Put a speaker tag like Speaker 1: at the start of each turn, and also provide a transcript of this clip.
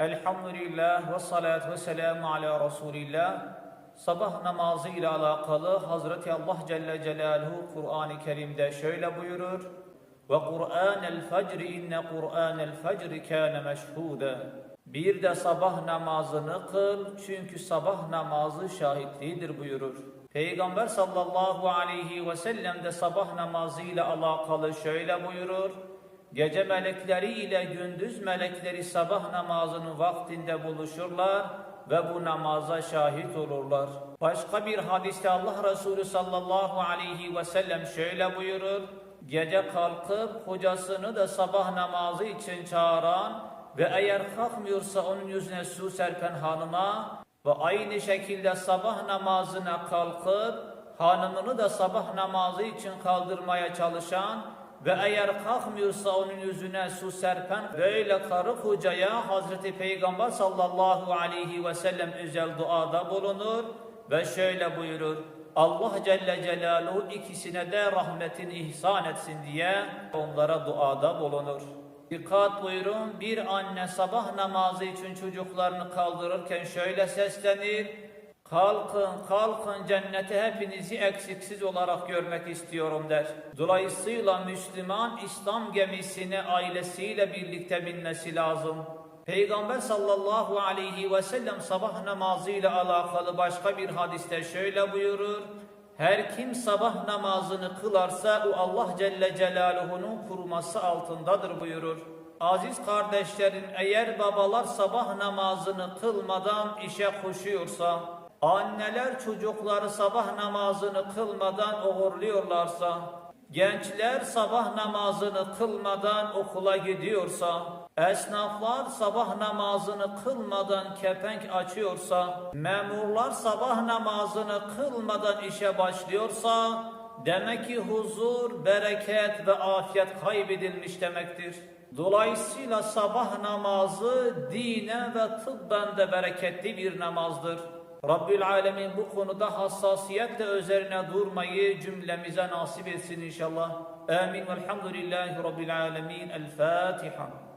Speaker 1: Elhamdülillah ve salatu ve selamu ala Resulillah. Sabah namazı ile alakalı Hazreti Allah Celle Celaluhu Kur'an-ı Kerim'de şöyle buyurur. Ve Kur'anel fecri inne Kur'anel fecri kâne meşhuda. Bir de sabah namazını kıl çünkü sabah namazı şahitliğidir buyurur. Peygamber sallallahu aleyhi ve sellem de sabah namazı ile alakalı şöyle buyurur. Gece melekleri ile gündüz melekleri sabah namazının vaktinde buluşurlar ve bu namaza şahit olurlar. Başka bir hadiste Allah Resulü sallallahu aleyhi ve sellem şöyle buyurur. Gece kalkıp hocasını da sabah namazı için çağıran ve eğer kalkmıyorsa onun yüzüne su serpen hanıma ve aynı şekilde sabah namazına kalkıp hanımını da sabah namazı için kaldırmaya çalışan ve eğer kalkmıyorsa onun yüzüne su serpen böyle karı kocaya Hazreti Peygamber sallallahu aleyhi ve sellem özel duada bulunur ve şöyle buyurur. Allah Celle Celaluhu ikisine de rahmetin ihsan etsin diye onlara duada bulunur. Dikkat buyurun bir anne sabah namazı için çocuklarını kaldırırken şöyle seslenir. Kalkın kalkın cennete hepinizi eksiksiz olarak görmek istiyorum der. Dolayısıyla Müslüman İslam gemisine ailesiyle birlikte binmesi lazım. Peygamber sallallahu aleyhi ve sellem sabah namazı ile alakalı başka bir hadiste şöyle buyurur. Her kim sabah namazını kılarsa o Allah Celle Celaluhu'nun kuruması altındadır buyurur. Aziz kardeşlerim eğer babalar sabah namazını kılmadan işe koşuyorsa, anneler çocukları sabah namazını kılmadan uğurluyorlarsa, gençler sabah namazını kılmadan okula gidiyorsa, esnaflar sabah namazını kılmadan kepenk açıyorsa, memurlar sabah namazını kılmadan işe başlıyorsa, demek ki huzur, bereket ve afiyet kaybedilmiş demektir. Dolayısıyla sabah namazı dine ve tıbben de bereketli bir namazdır. Rabbül Alemin bu konuda hassasiyetle üzerine durmayı cümlemize nasip etsin inşallah. Amin. Velhamdülillahi Rabbil Alemin. El Fatiha.